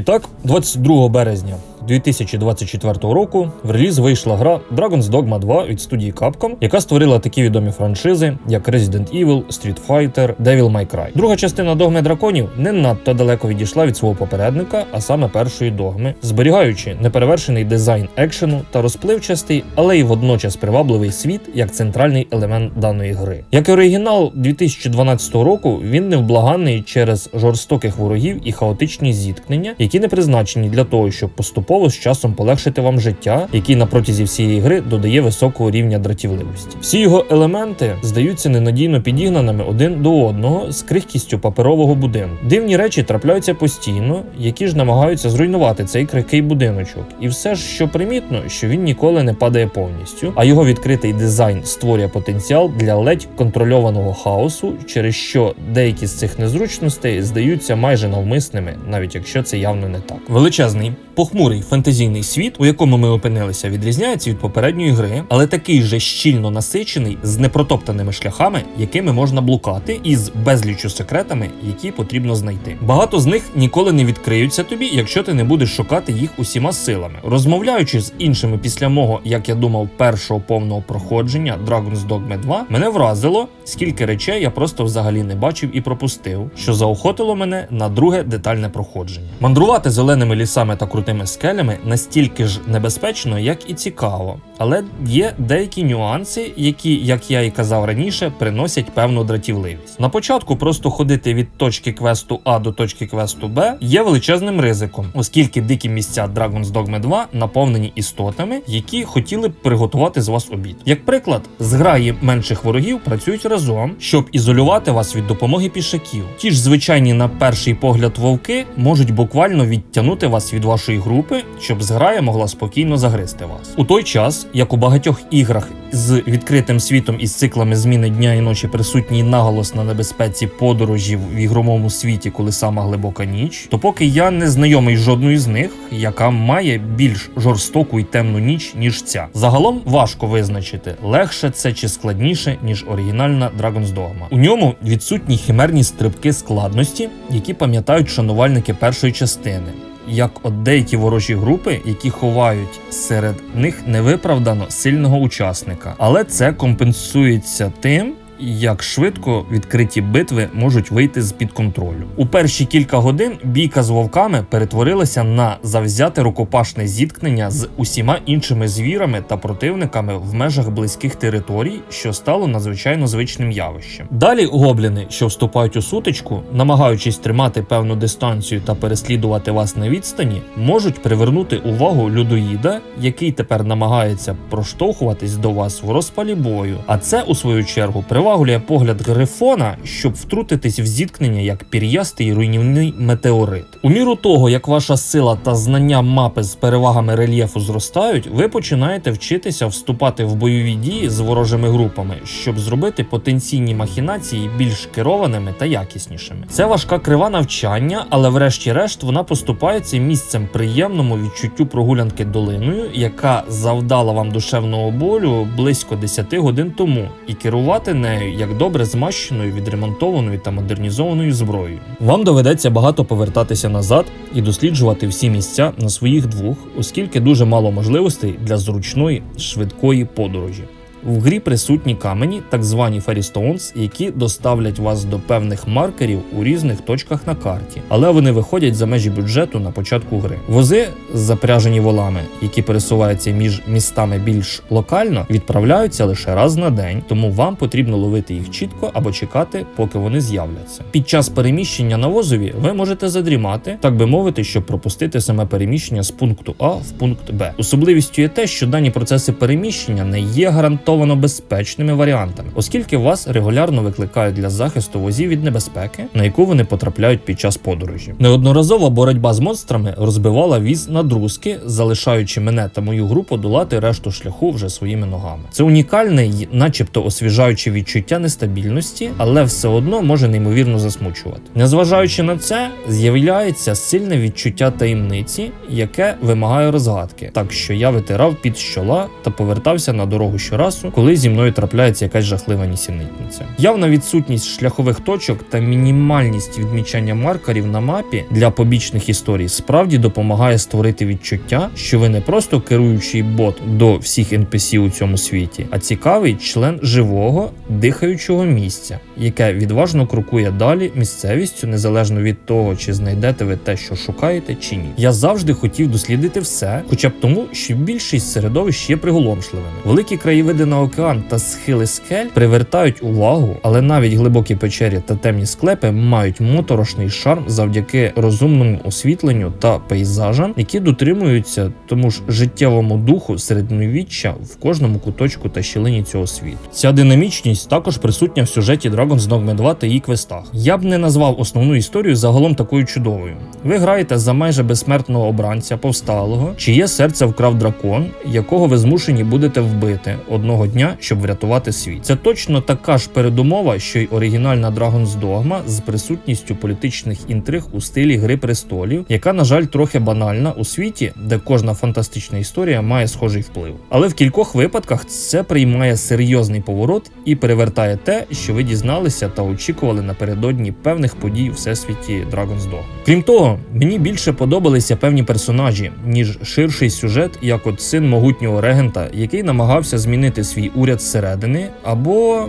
І так, 22 березня 2024 року в реліз вийшла гра Dragon's Dogma 2 від студії Capcom, яка створила такі відомі франшизи, як Resident Evil, Street Fighter, Devil May Cry. Друга частина догми драконів не надто далеко відійшла від свого попередника, а саме першої догми, зберігаючи неперевершений дизайн екшену та розпливчастий, але й водночас привабливий світ як центральний елемент даної гри. Як і оригінал 2012 року, він невблаганний через жорстоких ворогів і хаотичні зіткнення, які не призначені для того, щоб поступово з часом полегшити вам життя, який на протязі всієї гри додає високого рівня дратівливості. Всі його елементи здаються ненадійно підігнаними один до одного з крихкістю паперового будинку. Дивні речі трапляються постійно, які ж намагаються зруйнувати цей крихкий будиночок. І все ж, що примітно, що він ніколи не падає повністю, а його відкритий дизайн створює потенціал для ледь контрольованого хаосу, через що деякі з цих незручностей здаються майже навмисними, навіть якщо це явно не так. Величезний, похмурий фентезійний світ, у якому ми опинилися, відрізняється від попередньої гри, але такий же щільно насичений з непротоптаними шляхами, якими можна блукати, і з безлічю секретами, які потрібно знайти. Багато з них ніколи не відкриються тобі, якщо ти не будеш шукати їх усіма силами. Розмовляючи з іншими після мого, як я думав, першого повного проходження Dragon's Dogma 2, мене вразило, скільки речей я просто взагалі не бачив і пропустив, що заохотило мене на друге детальне проходження. Мандрувати зеленими лісами та крутими скелями настільки ж небезпечно, як і цікаво. Але є деякі нюанси, які, як я і казав раніше, приносять певну дратівливість. На початку просто ходити від точки квесту А до точки квесту Б є величезним ризиком, оскільки дикі місця Dragon's Dogma 2 наповнені істотами, які хотіли б приготувати з вас обід. Як приклад, зграї менших ворогів працюють разом, щоб ізолювати вас від допомоги пішаків. Ті ж звичайні на перший погляд вовки можуть буквально відтягнути вас від вашої групи, щоб зграя могла спокійно загризти вас. У той час, як у багатьох іграх з відкритим світом із циклами зміни дня і ночі присутній наголос на небезпеці подорожів в ігровому світі, коли сама глибока ніч, то поки я не знайомий з жодною з них, яка має більш жорстоку і темну ніч, ніж ця. Загалом важко визначити, легше це чи складніше, ніж оригінальна Dragon's Dogma. У ньому відсутні химерні стрибки складності, які пам'ятають шанувальники першої частини. Як от деякі ворожі групи, які ховають серед них невиправдано сильного учасника, але це компенсується тим. Як швидко відкриті битви можуть вийти з під контролю у перші кілька годин бійка з вовками перетворилася на завзяте рукопашне зіткнення з усіма іншими звірами та противниками в межах близьких територій, що стало надзвичайно звичним явищем. Далі гобліни, що вступають у сутичку, намагаючись тримати певну дистанцію та переслідувати вас на відстані, можуть привернути увагу людоїда, який тепер намагається проштовхуватись до вас в розпалі бою. А це у свою чергу привагує погляд грифона, щоб втрутитись в зіткнення як пір'ястий руйнівний метеорит. У міру того, як ваша сила та знання мапи з перевагами рельєфу зростають, ви починаєте вчитися вступати в бойові дії з ворожими групами, щоб зробити потенційні махінації більш керованими та якіснішими. Це важка крива навчання, але врешті-решт вона поступається місцем приємному відчуттю прогулянки долиною, яка завдала вам душевного болю близько 10 годин тому, і керувати нею як добре змащеною, відремонтованою та модернізованою зброєю. Вам доведеться багато повертатися назад і досліджувати всі місця на своїх двох, оскільки дуже мало можливостей для зручної швидкої подорожі. В грі присутні камені, так звані Ферістоунс, які доставлять вас до певних маркерів у різних точках на карті, але вони виходять за межі бюджету на початку гри. Вози, запряжені волами, які пересуваються між містами більш локально, відправляються лише раз на день, тому вам потрібно ловити їх чітко або чекати, поки вони з'являться. Під час переміщення на возові ви можете задрімати, так би мовити, щоб пропустити саме переміщення з пункту А в пункт Б. Особливістю є те, що дані процеси переміщення не є гарантовано безпечними варіантами, оскільки вас регулярно викликають для захисту возів від небезпеки, на яку вони потрапляють під час подорожі. Неодноразова боротьба з монстрами розбивала віз на друзки, залишаючи мене та мою групу долати решту шляху вже своїми ногами. Це унікальне й, начебто, освіжаюче відчуття нестабільності, але все одно може неймовірно засмучувати. Незважаючи на це, з'являється сильне відчуття таємниці, яке вимагає розгадки, так що я витирав під щола та повертався на дорогу щораз, часу, коли зі мною трапляється якась жахлива нісенітниця. Явна відсутність шляхових точок та мінімальність відмічання маркерів на мапі для побічних історій справді допомагає створити відчуття, що ви не просто керуючий бот до всіх NPC у цьому світі, а цікавий член живого дихаючого місця, яке відважно крокує далі місцевістю, незалежно від того, чи знайдете ви те, що шукаєте, чи ні. Я завжди хотів дослідити все, хоча б тому, що більшість середовищ є приголомшливими. Великі краєвиди на океан та схили скель привертають увагу, але навіть глибокі печері та темні склепи мають моторошний шарм завдяки розумному освітленню та пейзажам, які дотримуються тому ж життєвому духу середньовіччя в кожному куточку та щілині цього світу. Ця динамічність також присутня в сюжеті Dragon's Dogma 2 та її квестах. Я б не назвав основну історію загалом такою чудовою. Ви граєте за майже безсмертного обранця повсталого, чиє серце вкрав дракон, якого ви змушені будете вбити одного дня, щоб врятувати світ. Це точно така ж передумова, що й оригінальна Dragon's Dogma з присутністю політичних інтриг у стилі Гри престолів, яка, на жаль, трохи банальна у світі, де кожна фантастична історія має схожий вплив. Але в кількох випадках це приймає серйозний поворот і перевертає те, що ви дізналися та очікували напередодні певних подій у всесвіті Dragon's Dogma. Крім того, мені більше подобалися певні персонажі, ніж ширший сюжет, як от син могутнього регента, який намагався змінити свій уряд зсередини, або.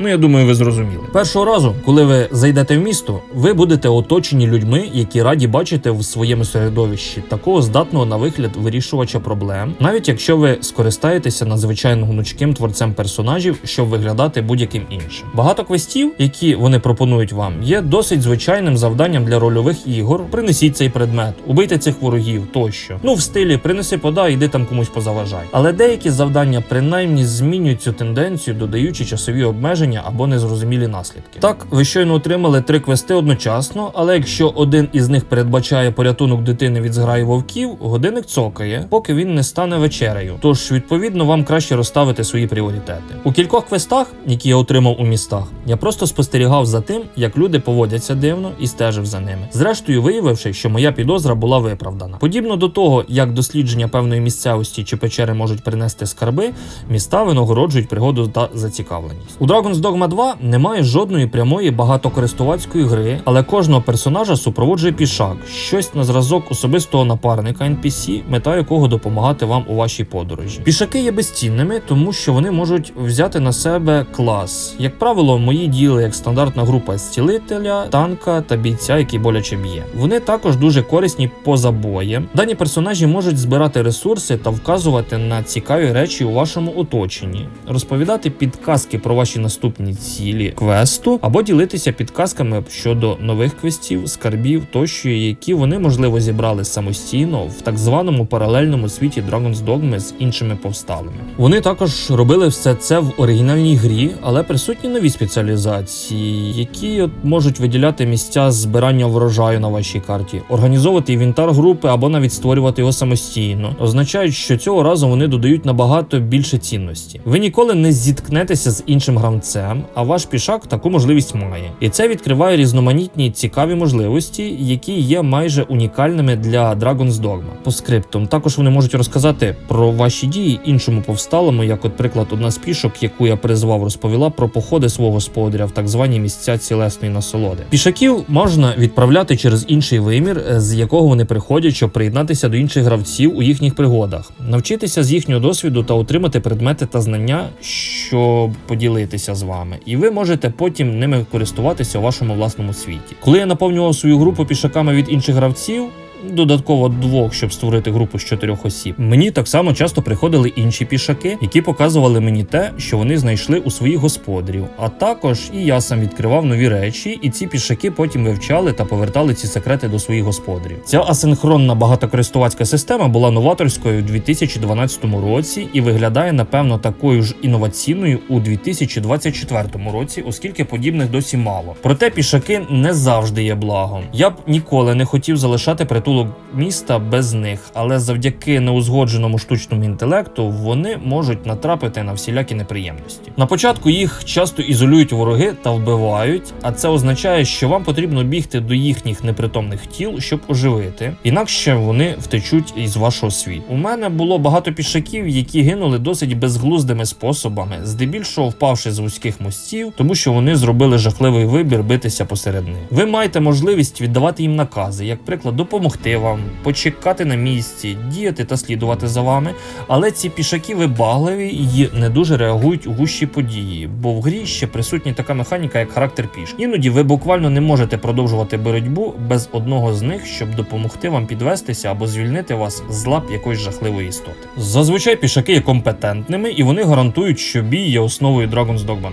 Ну, я думаю, ви зрозуміли. Першого разу, коли ви зайдете в місто, ви будете оточені людьми, які раді бачити в своєму середовищі такого здатного на вигляд вирішувача проблем, навіть якщо ви скористаєтеся надзвичайно гнучким творцем персонажів, щоб виглядати будь-яким іншим. Багато квестів, які вони пропонують вам, є досить звичайним завданням для рольових ігор. Принесіть цей предмет, убийте цих ворогів тощо. Ну в стилі принеси подай, іди там комусь позаважай. Але деякі завдання принаймні змінюють цю тенденцію, додаючи часові обмеження або незрозумілі наслідки. Так, ви щойно отримали три квести одночасно, але якщо один із них передбачає порятунок дитини від зграї вовків, годинник цокає, поки він не стане вечерею. Тож, відповідно, вам краще розставити свої пріоритети. У кількох квестах, які я отримав у містах, я просто спостерігав за тим, як люди поводяться дивно і стежив за ними. Зрештою, виявивши, що моя підозра була виправдана. Подібно до того, як дослідження певної місцевості чи печери можуть принести скарби, міста винагороджують пригоду та зацікавленість. У Dragon's Dogma 2 немає жодної прямої багатокористувацької гри, але кожного персонажа супроводжує пішак, щось на зразок особистого напарника NPC, мета якого допомагати вам у вашій подорожі. Пішаки є безцінними, тому що вони можуть взяти на себе клас. Як правило, мої діли як стандартна група зцілителя, танка та бійця, який боляче б'є. Вони також дуже корисні поза боєм. Дані персонажі можуть збирати ресурси та вказувати на цікаві речі у вашому оточенні, розповідати підказки про ваші наступні цілі квесту або ділитися підказками щодо нових квестів, скарбів тощо, які вони можливо зібрали самостійно в так званому паралельному світі Dragon's Dogma з іншими повсталими. Вони також робили все це в оригінальній грі, але присутні нові спеціалізації, які от можуть виділяти місця збирання врожаю на вашій карті, організовувати інвентар групи або навіть створювати його самостійно, означають, що цього разу вони додають набагато більше цінності. Ви ніколи не зіткнетеся з іншим гравцем, а ваш пішак таку можливість має. І це відкриває різноманітні цікаві можливості, які є майже унікальними для Dragon's Dogma. По скриптум також вони можуть розказати про ваші дії іншому повсталому, як, от приклад, одна з пішок, яку я призвав, розповіла про походи свого господаря в так звані місця цілесної насолоди. Пішаків можна відправляти через інший вимір, е, з якого вони приходять, щоб приєднатися до інших гравців у їхніх пригодах, навчитися з їхнього досвіду та отримати предмети та знання, щоб поділитися з вами, і ви можете потім ними користуватися у вашому власному світі. Коли я наповнював свою групу пішаками від інших гравців. Додатково двох, щоб створити групу з чотирьох осіб. Мені так само часто приходили інші пішаки, які показували мені те, що вони знайшли у своїх господарів. А також і я сам відкривав нові речі, і ці пішаки потім вивчали та повертали ці секрети до своїх господарів. Ця асинхронна багатокористувацька система була новаторською у 2012 році і виглядає напевно такою ж інноваційною у 2024 році, оскільки подібних досі мало. Проте пішаки не завжди є благом. Я б ніколи не хотів залишати притулок притулок міста без них, але завдяки неузгодженому штучному інтелекту вони можуть натрапити на всілякі неприємності. На початку їх часто ізолюють вороги та вбивають, а це означає, що вам потрібно бігти до їхніх непритомних тіл, щоб оживити, інакше вони втечуть із вашого світу. У мене було багато пішаків, які гинули досить безглуздими способами, здебільшого впавши з вузьких мостів, тому що вони зробили жахливий вибір битися посеред них. Ви маєте можливість віддавати їм накази, як приклад, допомогти вам, почекати на місці, діяти та слідувати за вами. Але ці пішаки вибагливі і не дуже реагують у гущі події, бо в грі ще присутня така механіка, як характер пішки. Іноді ви буквально не можете продовжувати боротьбу без одного з них, щоб допомогти вам підвестися або звільнити вас з лап якоїсь жахливої істоти. Зазвичай пішаки є компетентними і вони гарантують, що бій є основою Dragon's Dogma 2.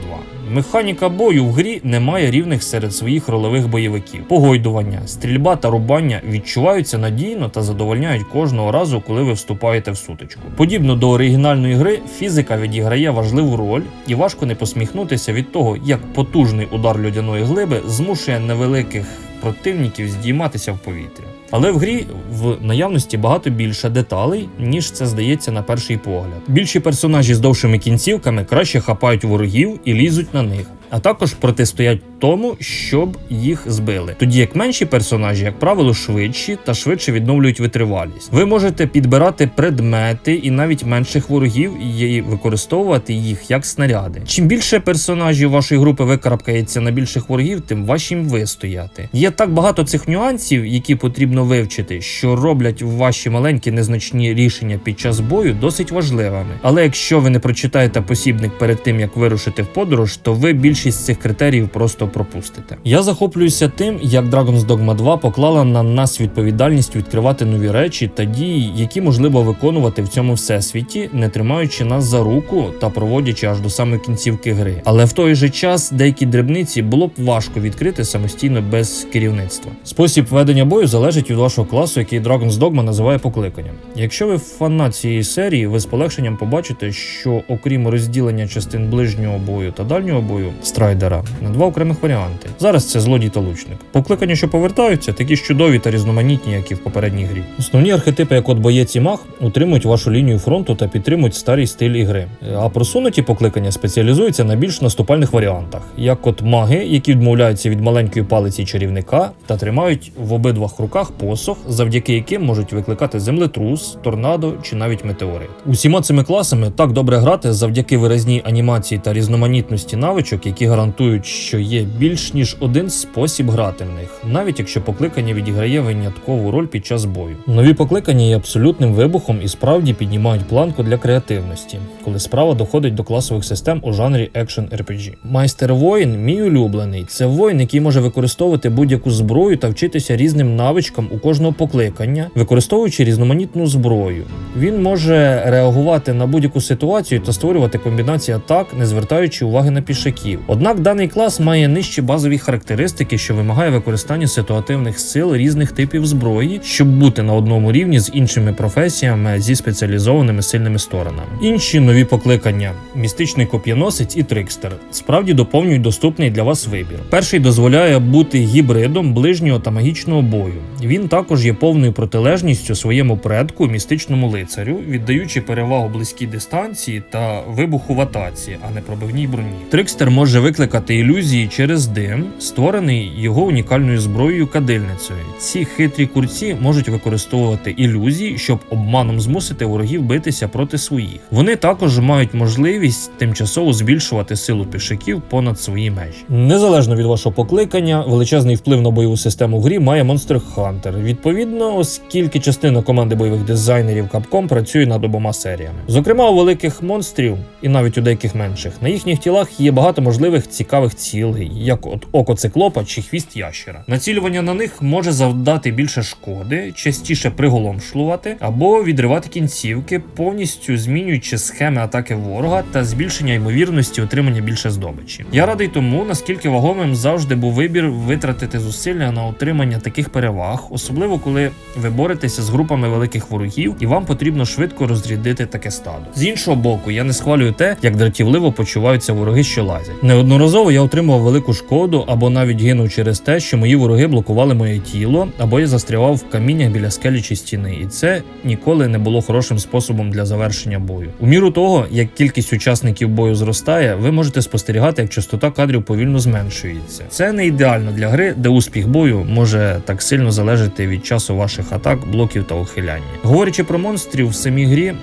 Механіка бою в грі не має рівних серед своїх ролевих бойовиків. Погойдування, стрільба та рубання відчуваються надійно та задовольняють кожного разу, коли ви вступаєте в сутичку. Подібно до оригінальної гри, фізика відіграє важливу роль, і важко не посміхнутися від того, як потужний удар льодяної глиби змушує невеликих противників здійматися в повітря. Але в грі в наявності багато більше деталей, ніж це здається на перший погляд. Більші персонажі з довшими кінцівками краще хапають ворогів і лізуть на них, а також протистоять тому, щоб їх збили. Тоді як менші персонажі, як правило, швидші та швидше відновлюють витривалість. Ви можете підбирати предмети і навіть менших ворогів і використовувати їх як снаряди. Чим більше персонажів вашої групи викарабкається на більших ворогів, тим важче їм вистояти. Є так багато цих нюансів, які потрібно вивчити, що роблять ваші маленькі незначні рішення під час бою досить важливими. Але якщо ви не прочитаєте посібник перед тим, як вирушити в подорож, то ви більшість цих критеріїв просто пропустите. Я захоплююся тим, як Dragon's Dogma 2 поклала на нас відповідальність відкривати нові речі та дії, які можливо виконувати в цьому всесвіті, не тримаючи нас за руку та проводячи аж до самої кінцівки гри. Але в той же час деякі дрібниці було б важко відкрити самостійно без керівництва. Спосіб ведення бою залежить від вашого класу, який Dragon's Dogma називає покликанням. Якщо ви фанат цієї серії, ви з полегшенням побачите, що окрім розділення частин ближнього бою та дальнього бою страйдера на два окремих варіанти. Зараз це злодій та лучник. Покликання, що повертаються, такі чудові та різноманітні, як і в попередній грі. Основні архетипи, як от боєць і маг, утримують вашу лінію фронту та підтримують старий стиль ігри. А просунуті покликання спеціалізуються на більш наступальних варіантах, як от маги, які відмовляються від маленької палиці чарівника та тримають в обидвах руках посох, завдяки яким можуть викликати землетрус, торнадо чи навіть метеорит. Усіма цими класами так добре грати завдяки виразній анімації та різноманітності навичок, які гарантують, що є більш ніж один спосіб грати в них, навіть якщо покликання відіграє виняткову роль під час бою. Нові покликання є абсолютним вибухом і справді піднімають планку для креативності, коли справа доходить до класових систем у жанрі Action RPG. Майстер воїн, мій улюблений, це воїн, який може використовувати будь-яку зброю та вчитися різним навичкам у кожного покликання, використовуючи різноманітну зброю. Він може реагувати на будь-яку ситуацію та створювати комбінації атак, не звертаючи уваги на пішаків. Однак даний клас має нижчі базові характеристики, що вимагає використання ситуативних сил різних типів зброї, щоб бути на одному рівні з іншими професіями зі спеціалізованими сильними сторонами. Інші нові покликання: містичний коп'яносець і трикстер справді доповнюють доступний для вас вибір. Перший дозволяє бути гібридом ближнього та магічного бою. Він також є повною протилежністю своєму предку, містичному лицарю, віддаючи перевагу близькій дистанції та вибуху в атаці, а не пробивній броні. Трикстер може викликати ілюзії через дим, створений його унікальною зброєю кадильницею. Ці хитрі курці можуть використовувати ілюзії, щоб обманом змусити ворогів битися проти своїх. Вони також мають можливість тимчасово збільшувати силу пішаків понад свої межі. Незалежно від вашого покликання, величезний вплив на бойову систему в грі має Monster Hunter. Відповідно, оскільки частина команди бойових дизайнерів Capcom працює над обома серіями. Зокрема, у великих монстрів і навіть у деяких менших на їхніх тілах є багато можливих цікавих цілей, як от око циклопа чи хвіст ящера. Націлювання на них може завдати більше шкоди, частіше приголомшлувати або відривати кінцівки, повністю змінюючи схеми атаки ворога та збільшення ймовірності отримання більше здобичі. Я радий тому, наскільки вагомим завжди був вибір витратити зусилля на отримання таких переваг, особливо коли ви боретеся з групами великих ворогів, і вам потрібно швидко розрядити таке стадо. З іншого боку, я не схвалюю те, як дратівливо почуваються вороги, що лазять. Не Неодноразово я отримував велику шкоду або навіть гинув через те, що мої вороги блокували моє тіло, або я застрявав в каміннях біля скелі чи стіни, і це ніколи не було хорошим способом для завершення бою. У міру того, як кількість учасників бою зростає, ви можете спостерігати, як частота кадрів повільно зменшується. Це не ідеально для гри, де успіх бою може так сильно залежати від часу ваших атак, блоків та ухиляння. Говорячи про монстрів в самій грі,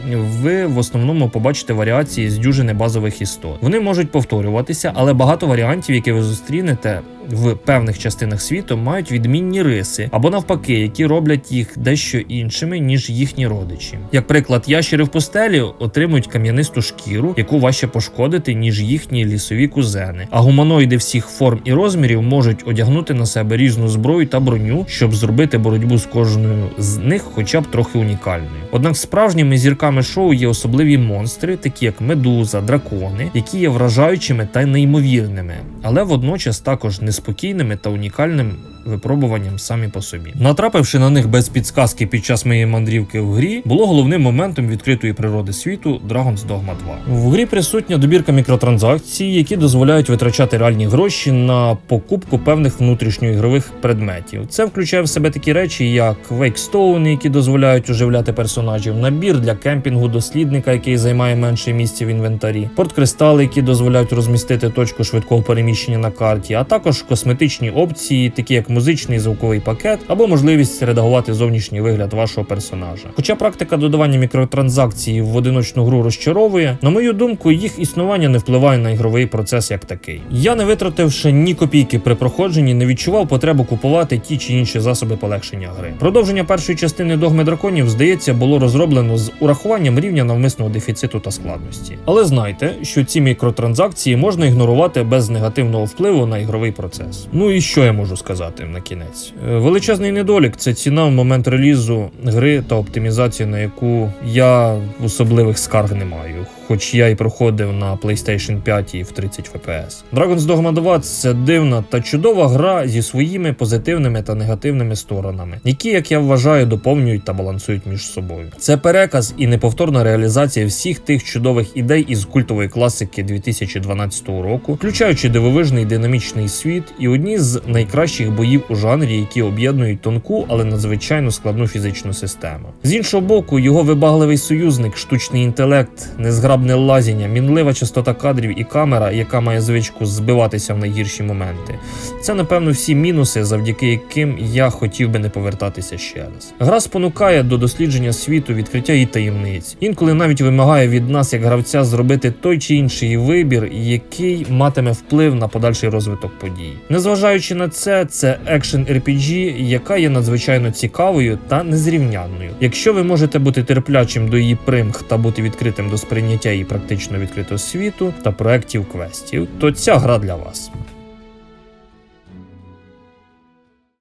ви в основному побачите варіації з дюжини базових істот. Вони можуть повторюватися, але багато варіантів, які ви зустрінете в певних частинах світу, мають відмінні риси або навпаки, які роблять їх дещо іншими ніж їхні родичі. Як приклад, ящери в пустелі отримують кам'янисту шкіру, яку важче пошкодити, ніж їхні лісові кузени. А гуманоїди всіх форм і розмірів можуть одягнути на себе різну зброю та броню, щоб зробити боротьбу з кожною з них, хоча б трохи унікальною. Однак справжніми зірками шоу є особливі монстри, такі як медуза, дракони, які є вражаючими та неймовірними, але водночас також неспокійними та унікальним випробуванням самі по собі. Натрапивши на них без підсказки під час моєї мандрівки в грі, було головним моментом відкритої природи світу Dragon's Dogma 2. В грі присутня добірка мікротранзакцій, які дозволяють витрачати реальні гроші на покупку певних внутрішньоігрових предметів. Це включає в себе такі речі, як вейкстоуни, які дозволяють оживляти персонажів, набір для кемпінгу дослідника, який займає менше місця в інвентарі, порткристали, які дозволяють розмістити точку швидкого переміщення на карті, а також косметичні опції, такі як музичний звуковий пакет або можливість редагувати зовнішній вигляд вашого персонажа. Хоча практика додавання мікротранзакцій в одиночну гру розчаровує, на мою думку, їх існування не впливає на ігровий процес як такий. Я, не витративши ні копійки при проходженні, не відчував потребу купувати ті чи інші засоби полегшення гри. Продовження першої частини догми драконів, здається, було розроблено з урахуванням рівня навмисного дефіциту та складності. Але знайте, що ці мікротранзакції можна ігнорувати без негативного впливу на ігровий процес. Ну і що я можу сказати на кінець? Е, Величезний недолік це ціна в момент релізу гри та оптимізація, на яку я особливих скарг не маю. Хоч я й проходив на PlayStation 5 і в 30 FPS. Dragon's Dogma 2 це дивна та чудова гра зі своїми позитивними та негативними сторонами, які, як я вважаю, доповнюють та балансують між собою. Це переказ і неповторна реалізація всіх тих чудових ідей із культової класики 2012 року, включаючи дивовижний динамічний світ і одні з найкращих боїв у жанрі, які об'єднують тонку, але надзвичайно складну фізичну систему. З іншого боку, його вибагливий союзник, штучний інтелект, незграбне лазіння, мінлива частота кадрів і камера, яка має звичку збиватися в найгірші моменти. Це, напевно, всі мінуси, завдяки яким я хотів би не повертатися ще раз. Гра спонукає до дослідження світу, відкриття і таємниць. Інколи навіть вимагає від нас, як гравця, зробити той чи інший вибір, який матиме вплив на подальший розвиток подій. Незважаючи на це, це екшен RPG, яка є надзвичайно цікавою та незрівнянною. Якщо ви можете бути терплячим до її примх та бути відкритим до сприйняття її практично відкритого світу та проектів квестів, то ця гра для вас.